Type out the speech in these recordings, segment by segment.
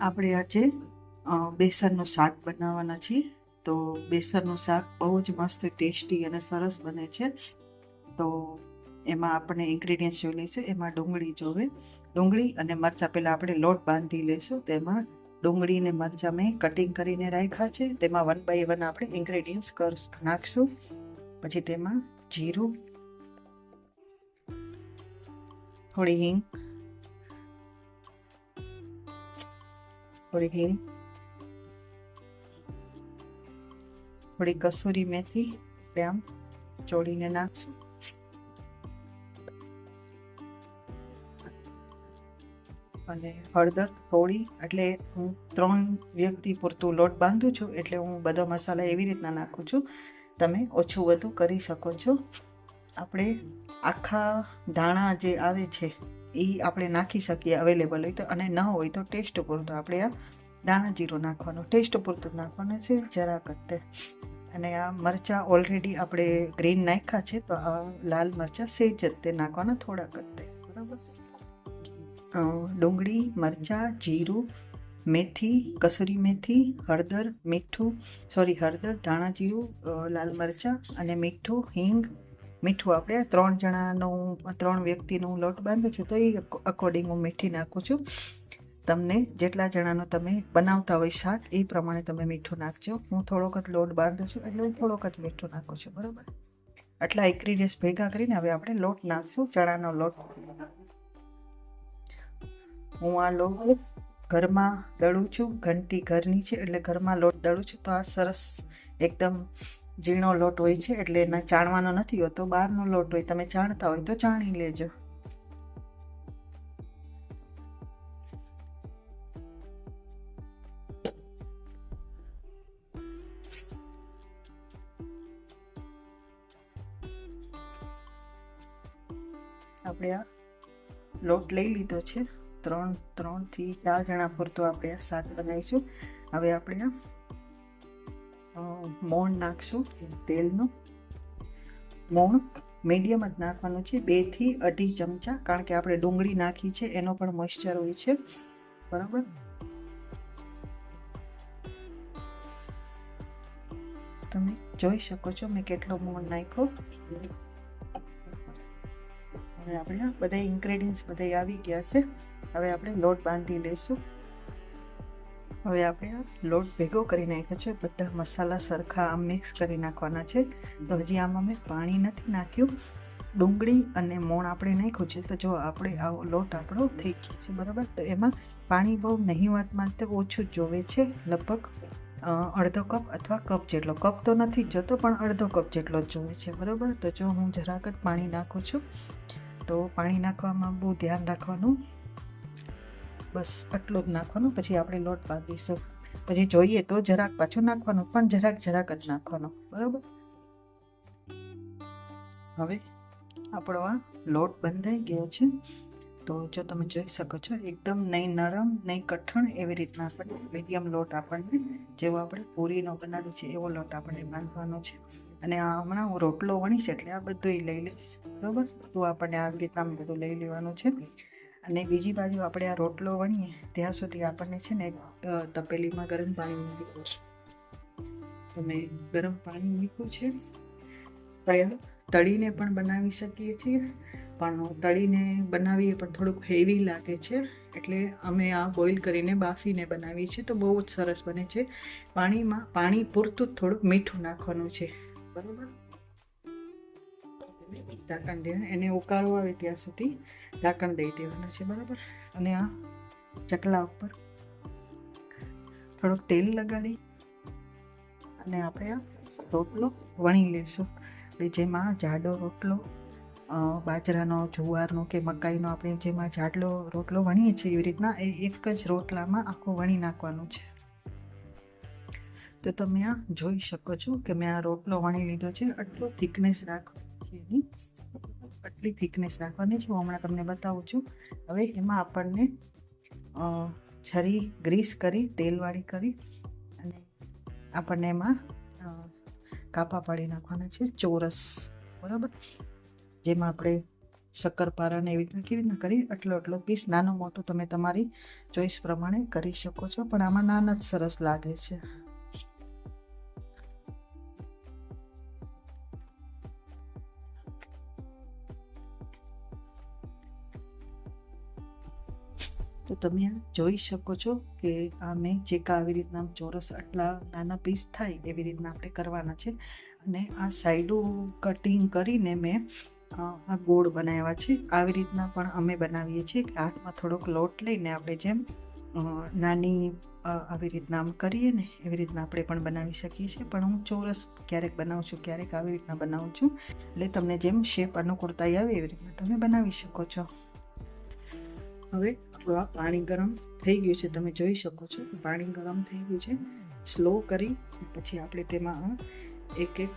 આપણે આજે બેસનનું શાક બનાવવાના છીએ. તો બેસનનું શાક બહુ જ મસ્ત, ટેસ્ટી અને સરસ બને છે. તો એમાં આપણે ઇન્ગ્રીડિયન્ટ્સ જોઈ લઈશું. એમાં ડુંગળી જોવે. ડુંગળી અને મરચાં પહેલાં આપણે લોટ બાંધી લઈશું. તેમાં ડુંગળી ને મરચાં મેં કટિંગ કરીને રાખ્યા છે. તેમાં વન બાય વન આપણે ઇન્ગ્રીડિયન્ટ્સ કર, નાખશું. પછી તેમાં જીરું, થોડી હિંગ થોડી હિંગ થોડી કસૂરી મેથી આપણે આમ ચોળીને નાખશું. અને હળદર, થોડી, એટલે હું ત્રણ વ્યક્તિ પૂરતું લોટ બાંધું છું, એટલે હું બધા મસાલા એવી રીતના નાખું છું. તમે ઓછું વધુ કરી શકો છો. આપણે આખા ધાણા જે આવે છે એ આપણે નાખી શકીએ અવેલેબલ હોય તો, અને ન હોય તો ટેસ્ટ પૂરતું. આપણે આ દાણા જીરું નાખવાનું. ટેસ્ટ પૂરતું નાખવાનું છે, જરાક અત્યારે અને આ મરચાં ઓલરેડી આપણે ગ્રીન નાખ્યા છે, તો આ લાલ મરચાં સેજ જ તે નાખવાના થોડાક અત્યારે બરાબર ડુંગળી, મરચાં, જીરું, મેથી, કસૂરી મેથી, હળદર, મીઠું સોરી હળદર, ધાણા જીરું લાલ મરચાં અને મીઠું, હિંગ મીઠું આપણે ત્રણ જણાનું, ત્રણ વ્યક્તિનું લોટ બાંધું છું તો એ અકોર્ડિંગ હું મીઠી નાખું છું. તમને જેટલા જણાનું તમે બનાવતા હોય શાક, એ પ્રમાણે તમે મીઠું નાખજો. હું થોડોક જ લોટ બાંધું છું એટલે હું થોડોક જ મીઠું નાખું છું, બરાબર? આટલા ઇન્ગ્રીડિયન્ટ્સ ભેગા કરીને હવે આપણે લોટ નાખશું, ચણાનો લોટ. હું આ લોટ ઘરમાં દળું છું, ઘંટી ઘરની છે એટલે ઘરમાં લોટ દળું છું. તો આ સરસ એકદમ ઝીણો લોટ હોય છે એટલે એના ચાણવાનો નથી હોતો, બહારનો લોટ હોય, તમે ચાણતા હોય તો ચાણી લેજો. આપણે આ લોટ લઈ લીધો છે. ત્રણ ત્રણથી ચાર જણા પૂરતો આપણે આ શાક બનાવીશું. હવે આપણે આ મોણ નાખશું, તેલનું મોણ મીડિયમ જ નાખવાનું છે બેથી અઢી ચમચા, કારણ કે આપણે ડુંગળી નાખી છે, એનો પણ મોઈશ્ચર હોય છે. બરાબર? તમે જોઈ શકો છો મેં કેટલો મોણ નાખ્યો. હવે આપણે બધા ઇન્ગ્રેડિયન્ટ્સ બધા આવી ગયા છે. હવે આપણે લોટ બાંધી લઈશું હવે આપણે લોટ ભેગો કરી નાખ્યો છે, બધા મસાલા સરખા આમ મિક્સ કરી નાખવાના છે. તો હજી આમાં મેં પાણી નથી નાખ્યું. ડુંગળી અને મોણ આપણે નાખ્યું છે, તો જો આપણે આવો લોટ આપણો થઈ ગયો છે, બરાબર? તો એમાં પાણી બહુ નહીવત માટે ઓછું જોવે છે, લગભગ અડધો કપ અથવા કપ જેટલો. કપ તો નથી જતો, પણ અડધો કપ જેટલો જ જોવે છે, બરાબર? તો જો હું જરાક જ પાણી નાખું છું, તો પાણી નાખવામાં બહુ ધ્યાન રાખવાનું બસ આટલું જ નાખવાનું, પછી આપણે લોટ બાંધીશું પછી જોઈએ તો જરાક પાછું નાખવાનું, પણ જરાક જરાક જ નાખવાનું. બરાબર? હવે આપણો આ લોટ બંધાઈ ગયો છે. તો જો તમે જોઈ શકો છો, એકદમ નહીં નરમ, નહીં કઠણ એવી રીતના આપણને મીડિયમ લોટ આપણને, જેવો આપણે પૂરીનો બનાવી છે, એવો લોટ આપણને બાંધવાનો છે. અને આ હમણાં હું રોટલો વણીશ એટલે આ બધું લઈ લઈશ. બરાબર? તો આપણને આવી રીતના બધું લઈ લેવાનું છે. અને બીજી બાજુ આપણે આ રોટલો વણીએ, ત્યાં સુધી આપણને છે ને તપેલીમાં ગરમ પાણી મૂકવું તમે ગરમ પાણી મૂક્યું છે. આપણે તળીને પણ બનાવી શકીએ છીએ, પણ તળીને બનાવીએ પણ થોડુંક હેવી લાગે છે. એટલે અમે આ બોઇલ કરીને બાફીને બનાવીએ છીએ, તો બહુ જ સરસ બને છે. પાણીમાં પાણી પૂરતું થોડુંક મીઠું નાખવાનું છે. બરાબર? ઢાંકણ દે એને ઉકાળો આવે ત્યાં સુધી ઢાંકણ દઈ દેવાનું છે, બરાબર? અને આ ચકલા ઉપર થોડુંક તેલ લગાડી અને આપણે આ રોટલો વણી લઈશું એટલે જેમાં જાડો રોટલો બાજરાનો, જુવારનો કે મકાઈનો આપણે જેમાં જાડલો રોટલો વણીએ છીએ, એવી રીતના એ એક જ રોટલામાં આખું વણી નાખવાનું છે. તો તમે આ જોઈ શકો છો કે મેં આ રોટલો વણી લીધો છે. આટલો થિકનેસ રાખવાની છે આટલી થિકનેસ રાખવાની છે, હું હમણાં તમને બતાવું છું. હવે એમાં આપણને છરી ગ્રીસ કરી, તેલવાળી કરી, અને આપણને એમાં કાપા પાડી નાખવાના છે, ચોરસ, બરાબર? જેમાં આપણે શક્કરપારાને એવી રીતના કેવી રીતના કરી, આટલો આટલો પીસ નાનો મોટો તમે તમારી ચોઈસ પ્રમાણે કરી શકો છો, પણ આમાં નાના જ સરસ લાગે છે. તો તમે જોઈ શકો છો કે આ મેં કા આવી રીતના ચોરસ આટલા નાના પીસ થાય એવી રીતના આપણે કરવાના છે. અને આ સાઈડો કટિંગ કરીને મેં આ ગોળ બનાવ્યા છે. આવી રીતના પણ અમે બનાવીએ છીએ કે હાથમાં થોડોક લોટ લઈને આપણે જેમ નાની આવી રીતના આમ કરીએ ને એવી રીતના આપણે પણ બનાવી શકીએ છીએ. પણ હું ચોરસ ક્યારેક બનાવું છું, ક્યારેક આવી રીતના બનાવું છું. એટલે તમને જેમ શેપ અનુકૂળતા આવે એવી રીતના તમે બનાવી શકો છો. હવે પાણી ગરમ થઈ ગયું છે, તમે જોઈ શકો છો પાણી ગરમ થઈ ગયું છે. સ્લો કરી, પછી આપણે તેમાં એક એક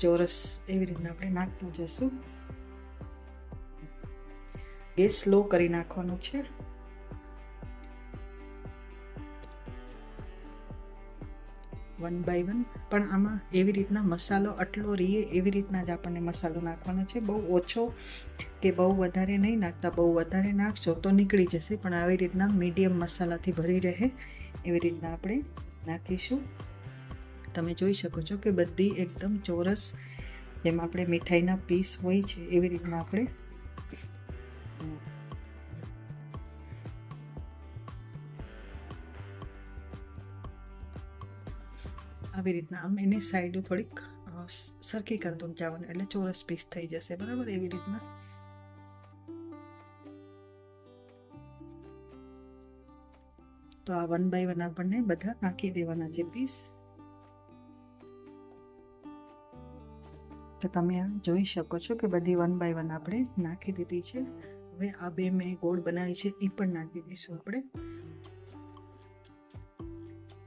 ચોરસ એવી રીતના આપણે નાખતા જશું. ગેસ સ્લો કરી નાખવાનો છે. વન બાય વન પણ આમાં એવી રીતના મસાલો, આટલો રહીએ એવી રીતના જ આપણને મસાલો નાખવાનો છે. બહુ ઓછો કે બહુ વધારે નહીં નાખતા, બહુ વધારે નાખશો તો નીકળી જશે, પણ આવી રીતના મીડિયમ મસાલાથી ભરી રહે. એવી રીતના આપણે નાખીશું. તમે જોઈ શકો છો કે બધી એકદમ ચોરસ, જેમ આપણે મીઠાઈના પીસ હોય છે, એવી રીતના આપણે આવી રીતના આમ એની સાઈડો થોડીક સરખી કરતું જવાનું એટલે ચોરસ પીસ થઈ જશે. બરાબર? એવી રીતના તો આ વન બાય વન આપણને બધા નાખી દેવાના છે પીસ તો તમે આ જોઈ શકો છો કે બધી વન બાય વન આપણે નાખી દીધી છે. હવે આ બે મેં ગોળ બનાવી છે એ પણ નાખી દઈશું આપણે.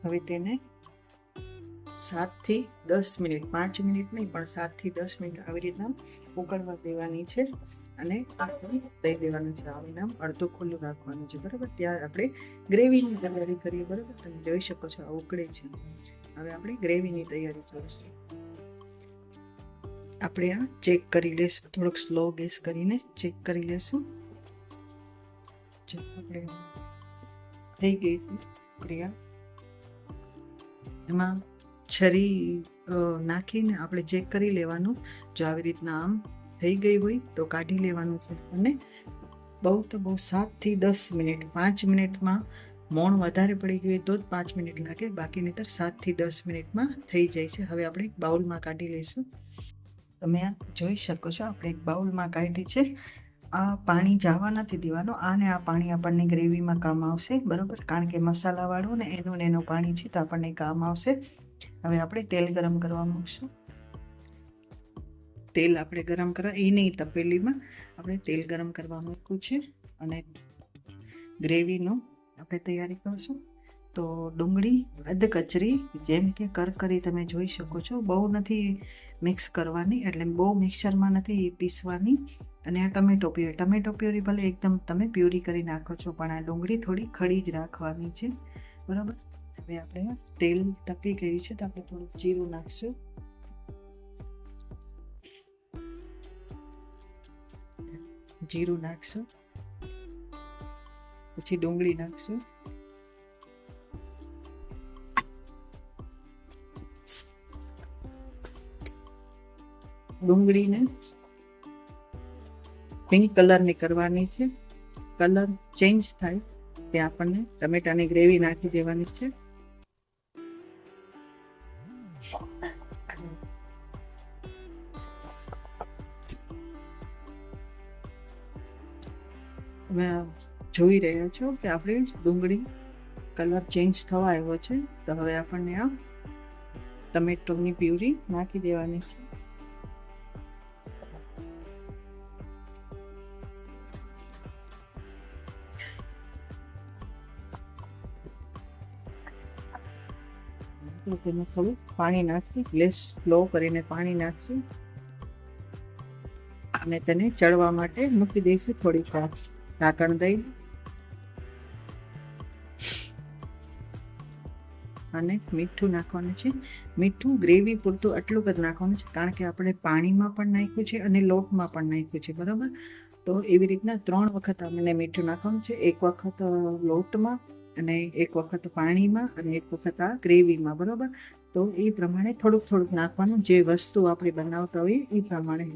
હવે તેને સાતથી દસ મિનિટ, પાંચ મિનિટ નહીં, પણ સાતથી દસ મિનિટ આવી રીતના ઉકળવા દેવાની છે. અને દઈ દેવાનું છે આવું નામ. અડધું ખુલ્લું રાખવાનું છે, બરાબર? ત્યાં આપણે ગ્રેવીની તૈયારી કરીએ, બરાબર? તમે જોઈ શકો છો આ ઉકળે છે. હવે આપણે ગ્રેવીની તૈયારી કરીશું. આપણે આ ચેક કરી લેશું, થોડોક સ્લો ગેસ કરીને ચેક કરી લેશું. આપણે થઈ ગઈ છે પ્રક્રિયા. એમાં છરી નાખીને આપણે ચેક કરી લેવાનું. જો આવી રીતના આમ થઈ ગઈ હોય તો કાઢી લેવાનું છે. અને બહુ તો બહુ સાતથી દસ મિનિટ, પાંચ મિનિટમાં મોણ વધારે પડી ગયું તો જ પાંચ મિનિટ લાગે. બાકી નહીતર સાતથી દસ મિનિટમાં થઈ જાય છે. હવે આપણે એક બાઉલમાં કાઢી લઈશું. તમે આ જોઈ શકો છો, આપણે એક બાઉલમાં કાઢી છે. આ પાણી જવા નથી દેવાનું. આને આ પાણી આપણને ગ્રેવીમાં કામ આવશે, બરાબર? કારણ કે મસાલાવાળું ને એનું ને એનું પાણી છે તો આપણને કામ આવશે. હવે આપણે તેલ ગરમ કરવા મૂકશું. તેલ આપણે ગરમ કરવા એ નહીં તપેલીમાં, આપણે તેલ ગરમ કરવા મૂક્યું છે અને ગ્રેવીનો આપણે તૈયારી કરશું. તો ડુંગળી, અધ કચરી, જેમ કે કરકરી તમે જોઈ શકો છો, બહુ નથી મિક્સ કરવાની, એટલે બહુ મિક્સરમાં નથી પીસવાની. અને આ ટમેટો પ્યુરી ટમેટો પ્યુરી ભલે એકદમ તમે પ્યુરી કરી નાખો છો, પણ આ ડુંગળી થોડી ખડી જ રાખવાની છે. બરાબર? હવે આપણે તેલ તપી ગયું છે, તો આપણે થોડું જીરું નાખશું. જીરું નાખશું. પછી ડુંગળી નાખશું. ડુંગળીને પિંક કલરની કરવાની છે. કલર ચેન્જ થાય તે આપણને ટમેટાની ગ્રેવી નાખી દેવાની છે. જોઈ રહ્યા છો કે આપણી ડુંગળી કલર ચેન્જ થવા આવ્યો છે. તો હવે આપણને આ ટમેટોની પ્યુરી નાખી દેવાની છે. તેમાં થોડું પાણી નાખી ગેસ સ્લો કરીને પાણી નાખશું અને તેને ચડવા માટે મૂકી દઈશું થોડીક વાર. ઢાંકણ દઈ અને મીઠું નાખવાનું છે. મીઠું ગ્રેવી પૂરતું આટલું બધું નાખવાનું છે, કારણ કે આપણે પાણીમાં પણ નાખ્યું છે અને લોટમાં પણ નાખ્યું છે, બરાબર? તો એવી રીતના ત્રણ વખત અમને મીઠું નાખવાનું છે. એક વખત લોટમાં અને એક વખત પાણીમાં અને એક વખત આ ગ્રેવીમાં બરાબર? તો એ પ્રમાણે થોડુંક થોડુંક નાખવાનું. જે વસ્તુ આપણે બનાવતા હોઈએ એ પ્રમાણે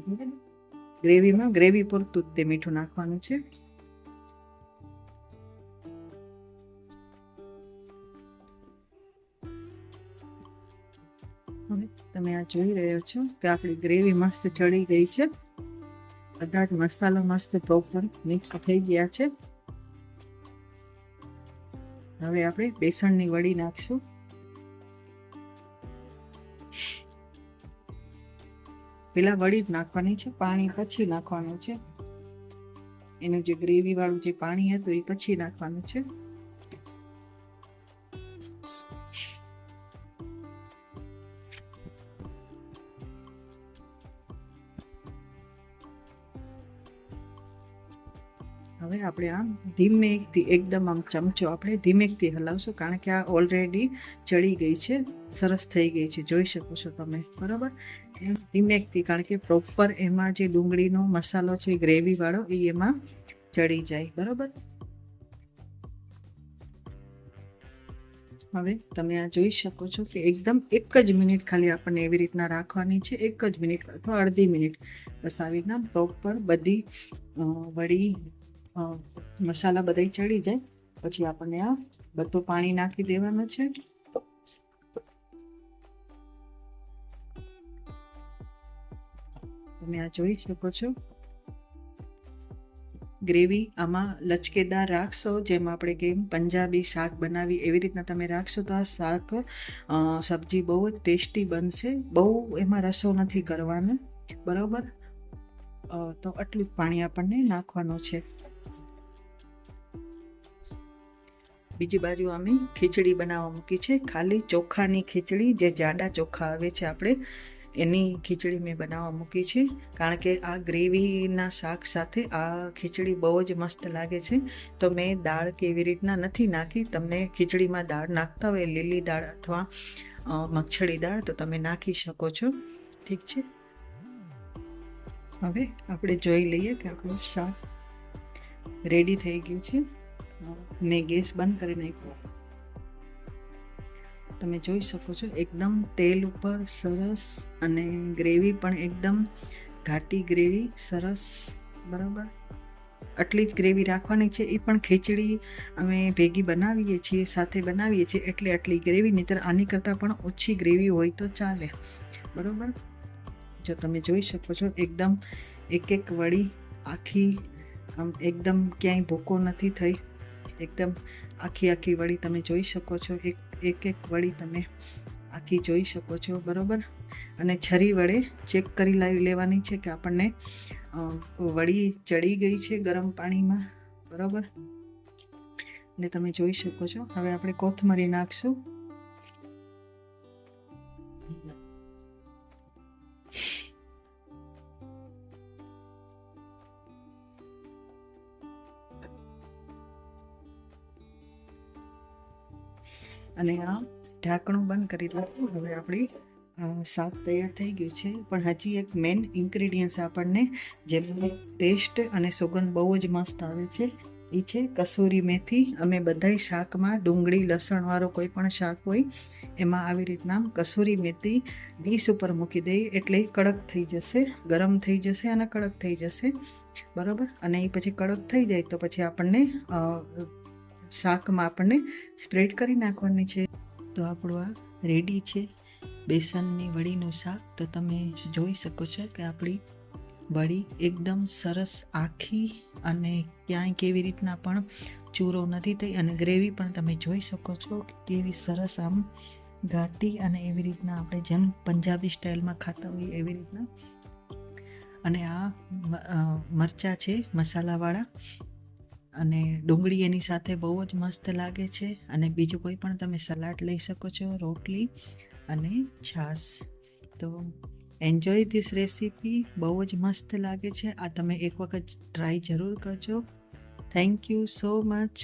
ગ્રેવીમાં ગ્રેવી પૂરતું જ તે મીઠું નાખવાનું છે. તમે આ જોઈ રહ્યો છો કે આપણી ગ્રેવી મસ્ત ચડી ગઈ છે. બધા જ મસાલો મસ્ત પ્રોપર મિક્સ થઈ ગયા છે. હવે આપણે બેસણની વડી નાખશું. પેલા વડી જ નાખવાની છે, પાણી પછી નાખવાનું છે. એનું જે ગ્રેવી વાળું જે પાણી હતું એ પછી નાખવાનું છે. આપણે આમ ધીમેકથી એકદમ આમ ચમચો આપણે ધીમેકથી હલાવશું કારણ કે આ ઓલરેડી ચડી ગઈ છે, સરસ થઈ ગઈ છે, જોઈ શકો છો તમે, બરાબર? ધીમેકથી કારણ કે પ્રોપર એમાં જે ડુંગળીનો મસાલો છે ગ્રેવીવાળો એ એમાં ચડી જાય, બરાબર? હવે તમે આ જોઈ શકો છો કે એકદમ એક જ મિનિટ ખાલી આપણને એવી રીતના રાખવાની છે, એક જ મિનિટ અથવા અડધી મિનિટ બસ આવી રીતના પ્રોપર બધી વળી મસાલા બધા ચડી જાય. પછી આપણને આ બધું પાણી નાખી દેવાનું છે. તમે આ જોઈ શકો છો. ગ્રેવી આમાં લચકેદાર રાખશો, જેમ આપણે કેમ પંજાબી શાક બનાવી, એવી રીતના તમે રાખશો તો આ શાક સબ્જી બહુ જ ટેસ્ટી બનશે. બહુ એમાં રસો નથી કરવાનો. બરાબર? તો આટલું જ પાણી આપણને નાખવાનું છે. બીજી બાજુ અમે ખીચડી બનાવવા મૂકી છે. ખાલી ચોખાની ખીચડી, જે જાડા ચોખા આવે છે આપણે, એની ખીચડી મેં બનાવવા મૂકી છે. કારણ કે આ ગ્રેવીના શાક સાથે આ ખીચડી બહુ જ મસ્ત લાગે છે. તો મેં દાળ કેવી રીતના નથી નાખી. તમને ખીચડીમાં દાળ નાખતા હોય, લીલી દાળ અથવા મગછડી દાળ, તો તમે નાખી શકો છો. ઠીક છે? હવે આપણે જોઈ લઈએ કે આપણું શાક રેડી થઈ ગયું છે. મેં ગેસ બંધ કરી નાખ્યો. તમે જોઈ શકો છો, એકદમ તેલ ઉપર સરસ અને ગ્રેવી પણ એકદમ ઘાટી ગ્રેવી, સરસ, બરાબર? આટલી જ ગ્રેવી રાખવાની છે, એ પણ ખીચડી અમે ભેગી બનાવીએ છીએ, સાથે બનાવીએ છીએ, એટલે આટલી ગ્રેવી, નહીતર આની કરતાં પણ ઓછી ગ્રેવી હોય તો ચાલે, બરાબર? જો તમે જોઈ શકો છો, એકદમ એક એક વળી આખી, આમ એકદમ ક્યાંય ભૂકો નથી થઈ. એકદમ આખી આખી વળી તમે જોઈ શકો છો, એક એક એક વળી તમે આખી જોઈ શકો છો, બરાબર? અને છરી વડે ચેક કરી લાવી લેવાની છે કે આપણને વળી ચડી ગઈ છે ગરમ પાણીમાં, બરાબર? ને તમે જોઈ શકો છો. હવે આપણે કોથમરી નાખશું. અને આ ઢાંકણું બંધ કરી દઉં હવે આપણી શાક તૈયાર થઈ ગયું છે. પણ હજી એક મેઇન ઇન્ગ્રીડિયન્ટ્સ આપણને જેનો ટેસ્ટ અને સુગંધ બહુ જ મસ્ત આવે છે. એ છે કસૂરી મેથી. અમે બધાય શાકમાં ડુંગળી, લસણવાળો કોઈ પણ શાક હોય, એમાં આવી રીતના કસૂરી મેથી ડીશ ઉપર મૂકી દઈએ એટલે કડક થઈ જશે, ગરમ થઈ જશે અને કડક થઈ જશે. બરાબર? અને એ પછી કડક થઈ જાય તો પછી આપણને શાકમાં આપણને સ્પ્રેડ કરી નાખવાની છે. તો આપણું આ રેડી છે બેસનની વડીનું શાક. તો તમે જોઈ શકો છો કે આપણી વડી એકદમ સરસ આખી અને ક્યાંય કેવી રીતના પણ ચૂરો નથી થઈ અને ગ્રેવી પણ તમે જોઈ શકો છો કે કેવી સરસ આમ ઘાટી અને એવી રીતના આપણે જેમ પંજાબી સ્ટાઇલમાં ખાતા હોઈએ એવી રીતના. અને આ મરચાં છે, મસાલાવાળા. અને ડુંગળી એની સાથે બહુ જ મસ્ત લાગે છે. અને બીજું કોઈ પણ તમે સલાડ લઈ શકો છો, રોટલી અને છાશ. તો એન્જોય ધીસ રેસીપી બહુ જ મસ્ત લાગે છે. આ તમે એક વખત ટ્રાય જરૂર કરજો. Thank you so much